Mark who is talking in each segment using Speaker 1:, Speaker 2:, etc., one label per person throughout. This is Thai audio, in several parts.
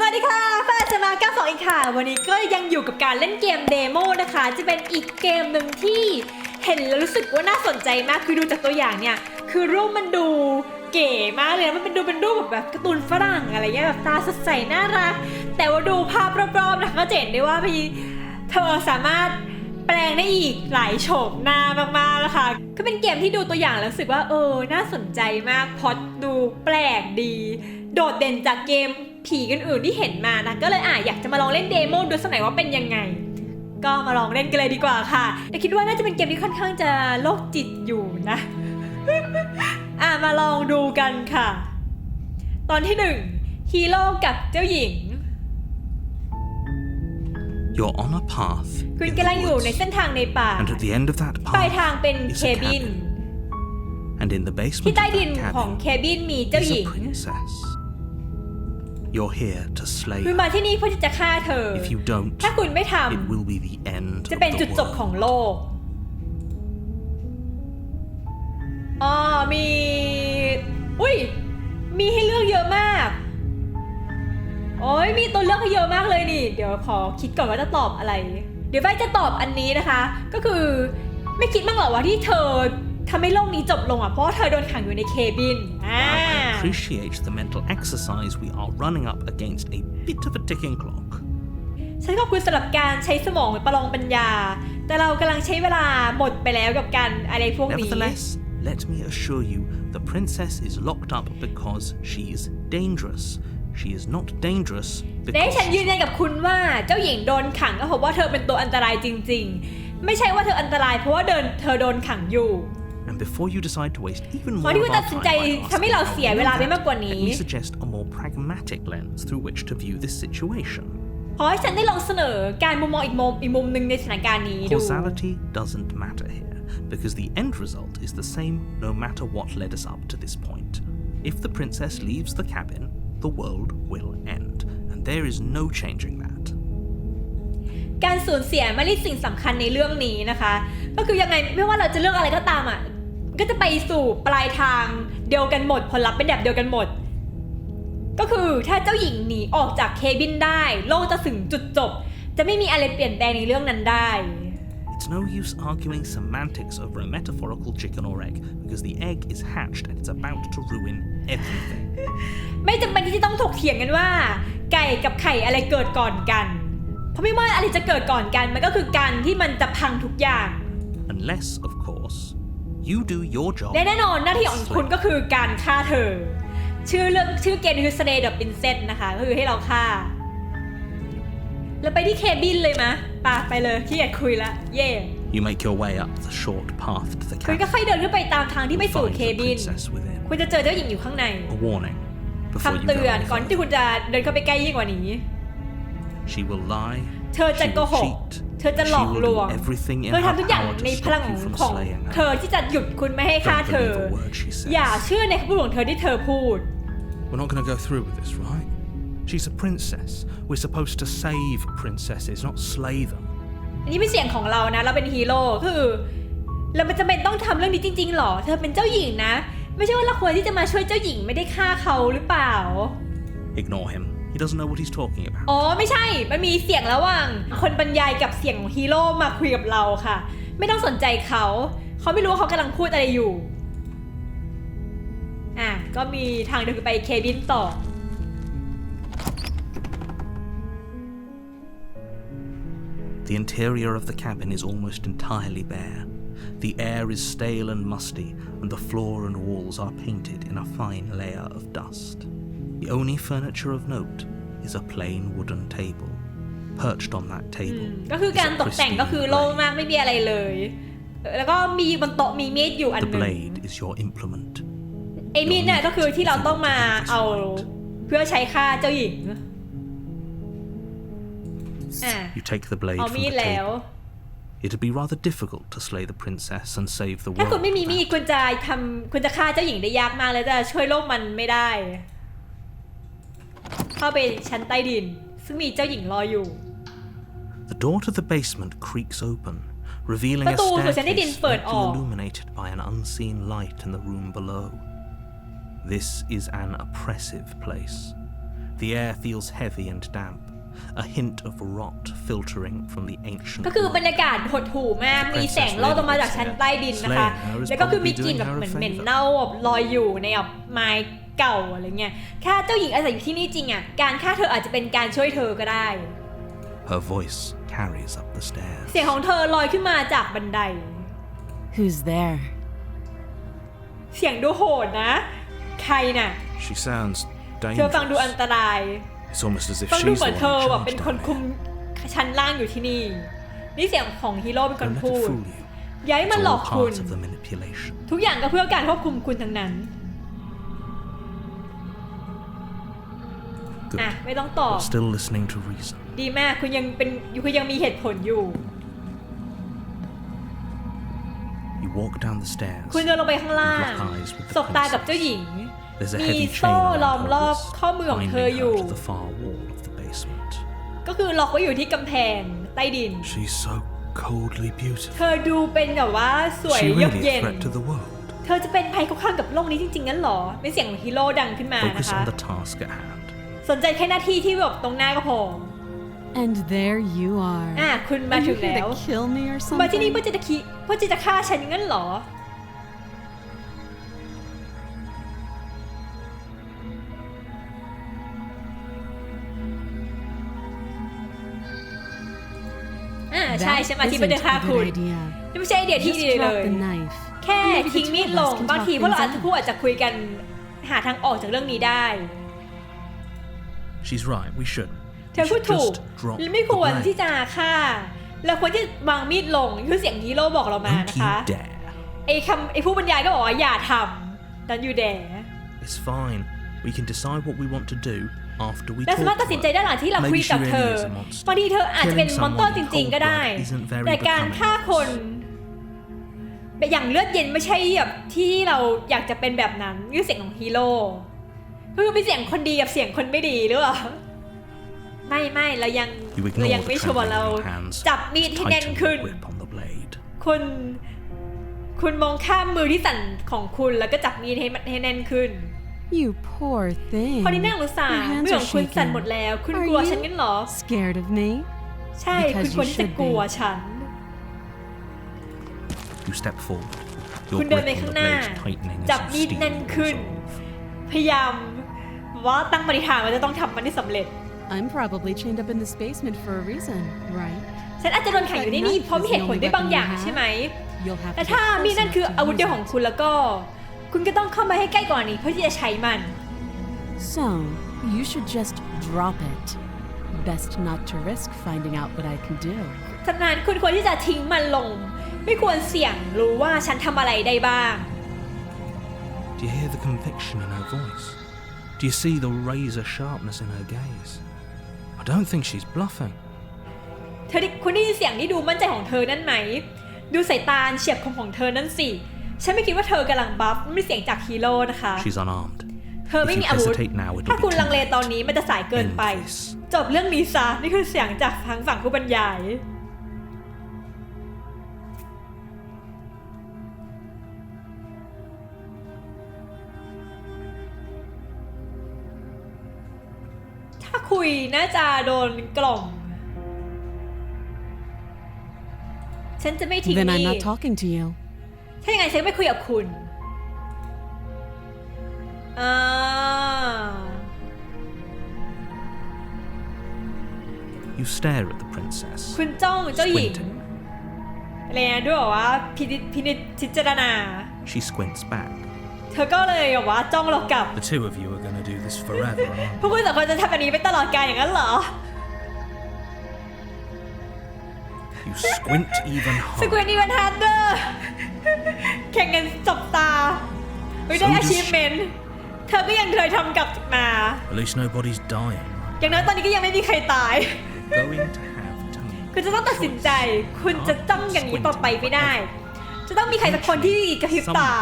Speaker 1: สวัสดีค่ะฟ้าจะมา92อีกค่ะ วันนี้ก็ยังอยู่กับการเล่นเกมเดโมนะคะ จะเป็นอีกเกมหนึ่งที่เห็นแล้วรู้สึกว่าน่าสนใจมาก คือดูจากตัวอย่างเนี่ย คือรูปมันดูเก๋มากเลยนะมันเป็นดูเป็นรูปแบบการ์ตูนฝรั่งอะไรเงี้ยแบบตาสดใสน่ารัก แต่ว่าดูภาพรอบๆนะคะก็จะเห็นได้ว่าพี่เธอสามารถแปลงได้อีกหลายโฉมหน้ามากๆนะคะก็เป็นเกมที่ดูตัวอย่างแล้วรู้สึกว่าเออ น่าสนใจมากพอดดูแปลกดี โดดเด่นจากเกมผีอื่นๆที่เห็นมานะ ก็เลยอะอยากจะมาลองเล่นเดโมดูสักหน่อยว่าเป็นยังไง ก็มาลองเล่นกันเลยดีกว่าค่ะแต่คิดว่าน่าจะเป็นเกมที่ค่อนข้างจะโรคจิตอยู่นะ อะมาลองดูกันค่ะ ตอนที่หนึ่งฮีโร่กับเจ้าหญิง
Speaker 2: You're on a path
Speaker 1: คุณ
Speaker 2: in
Speaker 1: กำลัง
Speaker 2: the
Speaker 1: อยู่ใน
Speaker 2: woods,
Speaker 1: เส้นทางในป่า
Speaker 2: and at the end of that
Speaker 1: ปลายทาง
Speaker 2: path
Speaker 1: เป็น
Speaker 2: is
Speaker 1: เค
Speaker 2: a
Speaker 1: บิน
Speaker 2: cabin, and in the
Speaker 1: ที่
Speaker 2: basement
Speaker 1: ใต้
Speaker 2: of
Speaker 1: ดิน
Speaker 2: that
Speaker 1: ของเค
Speaker 2: cabin
Speaker 1: บินมีเจ้า
Speaker 2: is
Speaker 1: หญิ
Speaker 2: a
Speaker 1: ง
Speaker 2: princess. You're here to slay
Speaker 1: คุณ
Speaker 2: her.
Speaker 1: มาที่นี่เพื่อที่จะฆ่าเธอ
Speaker 2: If you don't,
Speaker 1: ถ้าคุณไม่ท
Speaker 2: it will be the end ำ of
Speaker 1: จะเป็นจุด
Speaker 2: the
Speaker 1: จบของ
Speaker 2: world.
Speaker 1: โลกอ๋อมี อุ้ย มีให้เลือกเยอะมาก โอ้ยมีตัวเลือกให้เยอะมากเลยนี่ เดี๋ยวขอคิดก่อนว่าจะตอบอะไร เดี๋ยวไฟจะตอบอันนี้นะคะ ก็คือไม่คิดบ้างเหรอว่าที่เธอทำให้โลกนี้จบลงอะ เพราะว่าเธอโดนขังอยู่ในเคบิน อ่า
Speaker 2: While I appreciate the mental exercise, we are running up against a bit of a ticking clock.
Speaker 1: ฉันขอบคุณสำหรับการใช้สมองประลองปัญญา แต่เรากำลังใช้เวลาหมดไปแล้วกับการอะไรพวกนี้
Speaker 2: Nevertheless, let me assure you, the princess is locked up because she's dangerous. She is not dangerous
Speaker 1: และให้
Speaker 2: because
Speaker 1: ฉันยืนยันกับคุณว่าเจ้าหญิงโดนขังก็เพราะว่าเธอเป็นตัวอันตรายจริง ๆ ไม่ใช่ว่าเธออันตรายเพราะว่าเดินเธอโดนขังอยู่
Speaker 2: And before you decide to waste even
Speaker 1: ก่อ
Speaker 2: more
Speaker 1: นที่
Speaker 2: of
Speaker 1: คุณ
Speaker 2: our
Speaker 1: ตัดสิน
Speaker 2: time
Speaker 1: ใจ
Speaker 2: by
Speaker 1: ทำให้
Speaker 2: asking
Speaker 1: เรา
Speaker 2: how
Speaker 1: เสีย
Speaker 2: you
Speaker 1: เว
Speaker 2: know
Speaker 1: ลาไป
Speaker 2: that,
Speaker 1: มากกว่านี้
Speaker 2: let me suggest a more pragmatic lens through which to view this situation.
Speaker 1: ขอให้ฉันได้ลองเสนอการมุมมองอีกมุมอีกมุมหนึ่งในสถานการณ์นี้ดู
Speaker 2: Causality doesn't matter here, because the end result is the same no matter what led us up to this point. If the princess leaves the cabin, the world will end, and there is no changing that.
Speaker 1: การสูญเสียไม่ใช่สิ่งสำคัญในเรื่องนี้นะคะ ก็คือยังไงไม่ว่าเราจะเลือกอะไรก็ตามอ่ะ ก็จะไปสู่ปลายทางเดียวกันหมด ผลลัพธ์เป็นแบบเดียวกันหมด ก็คือถ้าเจ้าหญิงหนีออกจากเคบินได้ โลกจะถึงจุดจบ จะไม่มีอะไรเปลี่ยนแปลงในเรื่องนั้นได้
Speaker 2: It's no use arguing semantics over a metaphorical chicken or egg, because the egg is hatched and it's about to ruin everything.
Speaker 1: ไม่จำเป็นที่จะต้องถกเถียงกันว่า ไก่กับไข่อะไรเกิดก่อนกัน เพราะไม่ว่าอะไรจะเกิดก่อนกันมันก็คือการที่มันจะพังทุกอย่าง
Speaker 2: Unless, of course, you do your job.
Speaker 1: และแน่นอนหน้าที่ของคุณก็คือการฆ่าเธอ ชื่อเรื่องชื่อเกมคือ Slay the Princess นะคะก็คือให้เราฆ่า แล้วไปที่เคบินเลยมะปาไปเลยขี้เกียจคุยละ เย่
Speaker 2: You make your way up the short path to the
Speaker 1: คุณก็
Speaker 2: cabin.
Speaker 1: ค่อยเดินขึ้นไปตามทางที่ไป
Speaker 2: You'll
Speaker 1: สู่
Speaker 2: find
Speaker 1: เค
Speaker 2: the
Speaker 1: บิน
Speaker 2: princess within.
Speaker 1: คุณจะเจอเจ้าหญิงอยู่ข้างใน
Speaker 2: A warning before you
Speaker 1: คำ
Speaker 2: go
Speaker 1: เตือน
Speaker 2: any
Speaker 1: ก่อนที่
Speaker 2: further.
Speaker 1: คุณจะเดินเข้าไปใกล้ยิ่งกว่านี้
Speaker 2: She will lie.
Speaker 1: เธอจะ
Speaker 2: She
Speaker 1: โก
Speaker 2: will
Speaker 1: หก
Speaker 2: cheat.
Speaker 1: เธอจะหลอก
Speaker 2: She
Speaker 1: ล
Speaker 2: will
Speaker 1: วง
Speaker 2: do everything in
Speaker 1: เธอ
Speaker 2: her
Speaker 1: ทำทุกอย่าง
Speaker 2: power to
Speaker 1: ในพ
Speaker 2: stop
Speaker 1: ลัง
Speaker 2: you from
Speaker 1: ของ
Speaker 2: slaying
Speaker 1: เธ
Speaker 2: her.
Speaker 1: อที่จะหยุดคุณไม่ให้ฆ่า
Speaker 2: Don't
Speaker 1: เธอ
Speaker 2: believe a word she says.
Speaker 1: อย่าเชื่อในคำพูดของเธอที่เธอพูด
Speaker 2: We're not going to go through with this, right? She's a princess. We're supposed to save princesses, not slay them.
Speaker 1: อันนี้เป็นเสียงของเรานะ เราเป็นฮีโร่คือเราไม่จำเป็นต้องทำเรื่องนี้จริงๆหรอ เธอเป็นเจ้าหญิงนะ ไม่ใช่ว่าเราควรที่จะมาช่วยเจ้าหญิงไม่ได้ฆ่าเขาหรือเปล่า
Speaker 2: Ignore him. He doesn't know what he's talking about.
Speaker 1: อ๋อไม่ใช่ มันมีเสียงระหว่าง คนบรรยายกับเสียงของฮีโร่มาคุยกับเราค่ะ ไม่ต้องสนใจเขา เขาไม่รู้ว่าเขากำลังพูดอะไรอยู่ อ่ะ ก็มีทางเดินไปเคบินต่อ
Speaker 2: The interior of the cabin is almost entirely bare. The air is stale and musty, and the floor and walls are painted in a fine layer of dust. The only furniture of note is a plain wooden table. Perched on that
Speaker 1: อื
Speaker 2: table
Speaker 1: มก็คือ
Speaker 2: is
Speaker 1: การ
Speaker 2: a
Speaker 1: ตกแต่ง
Speaker 2: pristine
Speaker 1: ก็คือโล่ง
Speaker 2: blade.
Speaker 1: มากไม่มีอะไรเลย แล้วก็มีบนโต๊ะมีมีดอยู่อัน
Speaker 2: The
Speaker 1: หนึ่ง
Speaker 2: blade is your implement.
Speaker 1: ไอ้มีดเนี่ยก็คือที่เราต้องมาเอาเพื่อใช้ฆ่าเจ้าหญิงอะ
Speaker 2: You take the blade
Speaker 1: เอา
Speaker 2: from
Speaker 1: มีด
Speaker 2: the
Speaker 1: แล้ว
Speaker 2: table. It'd be rather difficult to slay the princess and save the
Speaker 1: ถ้า
Speaker 2: world.
Speaker 1: คุณไม่มี
Speaker 2: with
Speaker 1: มีด
Speaker 2: that.
Speaker 1: คุณจะทำคุณจะฆ่าเจ้าหญิงได้ยากมากเลยจะช่วยโลกมันไม่ได้ เข้าไปชั้นใต้ดิน ซึ่งมีเจ้าหญิงรออยู่
Speaker 2: The door to the basement creaks open, revealing a
Speaker 1: ประตูสู่ชั้นใต้ดิน
Speaker 2: staircase
Speaker 1: เปิดอ
Speaker 2: faintly
Speaker 1: อก
Speaker 2: illuminated by an unseen light in the room below. This is an oppressive place. The air feels heavy and damp, a hint of rot filtering from the ancient.
Speaker 1: ก็คือบรร
Speaker 2: wood.
Speaker 1: ยากาศหดหู่มากมีแสงลอดออกมาจากชั้นใต้ดินนะคะ แล้วก็คือมีกลิ่นแบบเหมือนเหม็นเน่าแบบลอยอยู่ในแบบไม้ เก่าอะไรเงี้ยถ้าเจ้าหญิงอาศัยอยู่ที่นี่จริงอะ การฆ่าเธออาจจะเป็นการช่วยเธอก็ได้
Speaker 2: Her voice carries up the stairs.
Speaker 1: เสียงของเธอลอยขึ้นมาจากบันได
Speaker 3: Who's there?
Speaker 1: เสียงดูโหดนะ ใครน่ะ
Speaker 2: She sounds
Speaker 1: เธอฟังดูอัน
Speaker 2: dangerous.
Speaker 1: ตราย
Speaker 2: It's almost as if
Speaker 1: ฟังดู
Speaker 2: she's
Speaker 1: เหมื
Speaker 2: the
Speaker 1: อน
Speaker 2: one
Speaker 1: เธอ
Speaker 2: in
Speaker 1: แบบเป็น
Speaker 2: charge
Speaker 1: คน
Speaker 2: down
Speaker 1: คุม
Speaker 2: there.
Speaker 1: ชั้นล่างอยู่ที่นี่ นี่เสียงของฮีโร่เป็นคน
Speaker 2: Don't let
Speaker 1: พู
Speaker 2: it
Speaker 1: ด
Speaker 2: fool you.
Speaker 1: อย่าให้มัน
Speaker 2: It's
Speaker 1: หล
Speaker 2: all
Speaker 1: อกคุณ
Speaker 2: part of the manipulation.
Speaker 1: ทุกอย่างก็เพื่อการควบคุมคุณทั้งนั้น
Speaker 2: Good.
Speaker 1: อะไม่ต้องตอบ
Speaker 2: You're still listening to reason.
Speaker 1: ดีมากคุณยังเป็นคุณยังมีเหตุผลอยู่
Speaker 2: You walk down the stairs.
Speaker 1: คุณเดินลงไปข้างล่าง
Speaker 2: Lock eyes with the
Speaker 1: สบตากับเจ้าหญิง
Speaker 2: There's a
Speaker 1: มี
Speaker 2: heavy
Speaker 1: โซ่
Speaker 2: chain
Speaker 1: ล้อม
Speaker 2: around
Speaker 1: รอบ
Speaker 2: her wrist,
Speaker 1: ข้อมือของ
Speaker 2: binding
Speaker 1: เธออยู่
Speaker 2: her to the far wall of the basement.
Speaker 1: ก็คือล็อกไว้อยู่ที่กำแพงใต้ดิน
Speaker 2: She's so coldly
Speaker 1: เธ
Speaker 2: beautiful.
Speaker 1: อดูเป็นแบบว่าสวย
Speaker 2: She
Speaker 1: เยือก
Speaker 2: really
Speaker 1: เย็
Speaker 2: a
Speaker 1: น
Speaker 2: threat to the world.
Speaker 1: เธอจะเป็นภัยคุกคามกับโลกนี้จริงๆงั้นเหรอเป็นเสียงของฮีโร่ดังขึ้นมานะ
Speaker 2: Focus
Speaker 1: คะ
Speaker 2: on the task at hand.
Speaker 1: สนใจแค่หน้าที่ที่แบบตรงหน้าก็พอ
Speaker 3: And there you are.
Speaker 1: อะคุณมา
Speaker 3: Are
Speaker 1: ถึ
Speaker 3: you
Speaker 1: ง
Speaker 3: here
Speaker 1: แล้ว
Speaker 3: to kill me or
Speaker 1: มาที่นี่
Speaker 3: something?
Speaker 1: เพื่อจะคิเพื่อจะฆ่าฉันงั้นเหรอ อ่าใช่
Speaker 3: That
Speaker 1: ฉันมาที่เพื่อจะ
Speaker 3: isn't
Speaker 1: ฆ่า
Speaker 3: a
Speaker 1: คุ
Speaker 3: good
Speaker 1: ณ
Speaker 3: idea.
Speaker 1: นี่ไม่ใช่ไอเดียที่
Speaker 3: Just
Speaker 1: ดีเล
Speaker 3: drop
Speaker 1: ย
Speaker 3: the knife.
Speaker 1: แค่
Speaker 3: Maybe the
Speaker 1: ทิ้ง
Speaker 3: two
Speaker 1: มีด
Speaker 3: of
Speaker 1: ล
Speaker 3: us
Speaker 1: ง
Speaker 3: can
Speaker 1: บาง
Speaker 3: talk
Speaker 1: ทีพวกเรา
Speaker 3: things
Speaker 1: อาจจะ
Speaker 3: out.
Speaker 1: พูดอาจจะคุยกันหาทางออกจากเรื่องนี้ได้
Speaker 2: She's right. We should.
Speaker 1: เธอพูด
Speaker 2: should
Speaker 1: ถูก
Speaker 2: just drop
Speaker 1: ไม่ควร
Speaker 2: the
Speaker 1: ที่
Speaker 2: blade.
Speaker 1: จะฆ่าเราควรที่จะวางมีดลงนี่คือเสียงฮีโร่บอกเรามา
Speaker 2: Don't
Speaker 1: นะคะ
Speaker 2: you dare.
Speaker 1: ไอ้คำไอ้ผู้บรรยายก็บอกว่าอย่าทำดันยูแด
Speaker 2: It's fine. We can decide what we want to do after we
Speaker 1: เรา
Speaker 2: talk
Speaker 1: สามารถตัดสินใจ
Speaker 2: to
Speaker 1: ได้
Speaker 2: her.
Speaker 1: หลังที่เราคุย
Speaker 2: Maybe she
Speaker 1: กับเธอ
Speaker 2: really is a monster.
Speaker 1: บางทีเธออาจจะเป็น
Speaker 2: Killing
Speaker 1: มอนสเตอร์
Speaker 2: someone
Speaker 1: จริง ๆ ก็ได้
Speaker 2: cold-blooded isn't very
Speaker 1: แต่การ
Speaker 2: becoming
Speaker 1: ฆ่า
Speaker 2: of us.
Speaker 1: คนแบบอย่างเลือดเย็นไม่ใช่แบบที่เราอยากจะเป็นแบบนั้นนี่คือเสียงของฮีโร่ ก็คือเป็นเสียงคนดีกับเสียงคนไม่ดีหรือเปล่า ไม่ไม่เรายัง
Speaker 2: You
Speaker 1: เรา
Speaker 2: ignore
Speaker 1: ยัง
Speaker 2: the
Speaker 1: ไม่ชัวร์
Speaker 2: trembling
Speaker 1: เรา
Speaker 2: in your hands.
Speaker 1: จับมีดให้แน่น
Speaker 2: Tighten
Speaker 1: ขึ้น
Speaker 2: your grip on the blade.
Speaker 1: คุณ คุณมองข้ามมือที่สั่นของคุณแล้วก็จับมีดให้มันให้แน่นขึ้น
Speaker 3: You poor thing.
Speaker 1: คนที่น่าสงสาร
Speaker 3: Your hands
Speaker 1: มือข
Speaker 3: are
Speaker 1: องคุณสั่น
Speaker 3: shaking.
Speaker 1: หมดแล้ว คุณ
Speaker 3: Are
Speaker 1: กลัว
Speaker 3: you
Speaker 1: ฉันงั้นเหรอ
Speaker 3: Scared of me?
Speaker 1: ใช่
Speaker 3: Because
Speaker 1: คุณควร
Speaker 3: you
Speaker 1: ที่จะ
Speaker 3: should
Speaker 1: กลัว
Speaker 3: be.
Speaker 1: ฉัน
Speaker 2: You step forward. Your
Speaker 1: คุณเดิน
Speaker 2: grip
Speaker 1: ไป
Speaker 2: on
Speaker 1: ข้าง
Speaker 2: the
Speaker 1: หน้า
Speaker 2: blade tightening
Speaker 1: จับ
Speaker 2: as you
Speaker 1: มีด
Speaker 2: steel
Speaker 1: แน่น
Speaker 2: your
Speaker 1: ขึ้น
Speaker 2: resolve.
Speaker 1: พยายาม ว่าตั้งปณิธานว่าจะต้องทำมันให้สำเร็จ
Speaker 3: I'm probably chained up in this basement for a reason, right?
Speaker 1: ฉันอาจจะโดนขังอยู่ที่นี่เพราะมีเหตุผลด้วยบางอย่างใช่ไหม
Speaker 3: You'll have
Speaker 1: แต่
Speaker 3: to
Speaker 1: ถ้า
Speaker 3: get
Speaker 1: มีด
Speaker 3: close
Speaker 1: นั่นคือ
Speaker 3: enough to
Speaker 1: อาวุธเดียว
Speaker 3: use
Speaker 1: ของ
Speaker 3: it.
Speaker 1: คุณแล้วก็ คุณก็ต้องเข้ามาให้ใกล้กว่านี้เพื่อที่จะใช้มัน
Speaker 3: So, you should just drop it. Best not to risk finding out what I can do.
Speaker 1: ฉะนั้นคุณควรที่จะทิ้งมันลง ไม่ควรเสี่ยงรู้ว่าฉันทำอะไรได้บ้าง
Speaker 2: Do you hear the conviction in her voice? Do you see the razor sharpness in her gaze? I don't think she's bluffing.
Speaker 1: เธอได้คุณได้ยินเสียงที่ดูมั่นใจของเธอนั่นไหม ดูสายตาเฉียบคมของเธอนั่นสิ ฉันไม่คิดว่าเธอกำลังบัฟไม่ใช่เสียงจากฮีโร่นะคะ
Speaker 2: She's unarmed.
Speaker 1: เธอไม่มีอาวุธ
Speaker 2: hesitate now, it'll
Speaker 1: ถ้า
Speaker 2: be
Speaker 1: คุณ
Speaker 2: too
Speaker 1: ลังเล
Speaker 2: late.
Speaker 1: ตอนนี้มันจะสายเกินไป
Speaker 2: End this.
Speaker 1: จบเรื่องนี้ซะนี่คือเสียงจากทางฝั่งผู้บรรยาย คุยน่าจะโดนกล่อม ฉันจะไม่ทิ้ง
Speaker 3: Then I'm
Speaker 1: นี่
Speaker 3: not talking to you.
Speaker 1: ถ้าอย่างไงฉันไม่คุยกับคุณอ่า
Speaker 2: You stare at the princess.
Speaker 1: คุณจ้องเจ้าหญิง
Speaker 2: Squinting.
Speaker 1: อะไรนะด้วยบอกว่าพินิจพินิจพิจารณา
Speaker 2: She squints back.
Speaker 1: เธอก็เลยบอกว่าจ้องเรากลับ
Speaker 2: The two of you are going to do this forever, aren't
Speaker 1: พวกคุณสองคนจะทำแบบนี้ไปตลอดกาลอย่างนั้นเหรอ
Speaker 2: you? You squint even
Speaker 1: สกุล
Speaker 2: harder.
Speaker 1: นีวันทันเดอร์แข่งกันจบตาไม่ได้
Speaker 2: So does
Speaker 1: achievement เธอก็ยังเคยทำกลับมา
Speaker 2: At least nobody's dying.
Speaker 1: อย่างน้อยตอนนี้ก็ยังไม่มีใครตาย
Speaker 2: You're going to have to make
Speaker 1: คุณจะต้องตัดสินใจ คุณจะจ้องอย่างนี้ต่อไปไม่ได้ จะต้องมีใครสักคนที่กระพริบตา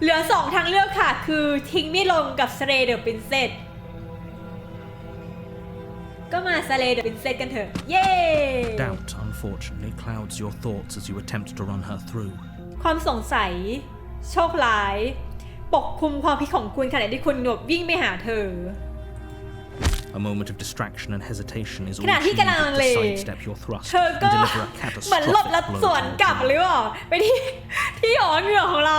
Speaker 1: เหลือสองทางเลือกค่ะ คือทิ้งไม่ลงกับสเ a เดอร์ r ินเซ s ก็มาสเ a เดอร์ r ินเซ s กันเถอะ เย้
Speaker 2: Doubt, unfortunately, clouds your thoughts as you attempt to run her through.
Speaker 1: ความสงสัย โชคร้าย ปกคลุมความคิดของคุณขณะที่คุณหนวบวิ่งไปหาเธอ
Speaker 2: A moment of distraction and hesitation is all
Speaker 1: ขณะที่
Speaker 2: she
Speaker 1: กำลังลัง
Speaker 2: needed
Speaker 1: เล
Speaker 2: to sidestep your thrust
Speaker 1: เธอ
Speaker 2: and
Speaker 1: ก็
Speaker 2: deliver a
Speaker 1: เหมือนหลบ
Speaker 2: catastrophic
Speaker 1: แล้ว
Speaker 2: blow
Speaker 1: สวน
Speaker 2: to her
Speaker 1: กลับ
Speaker 2: jaw.
Speaker 1: หรือเปล่าไปที่ที่หอเหงื่อของเรา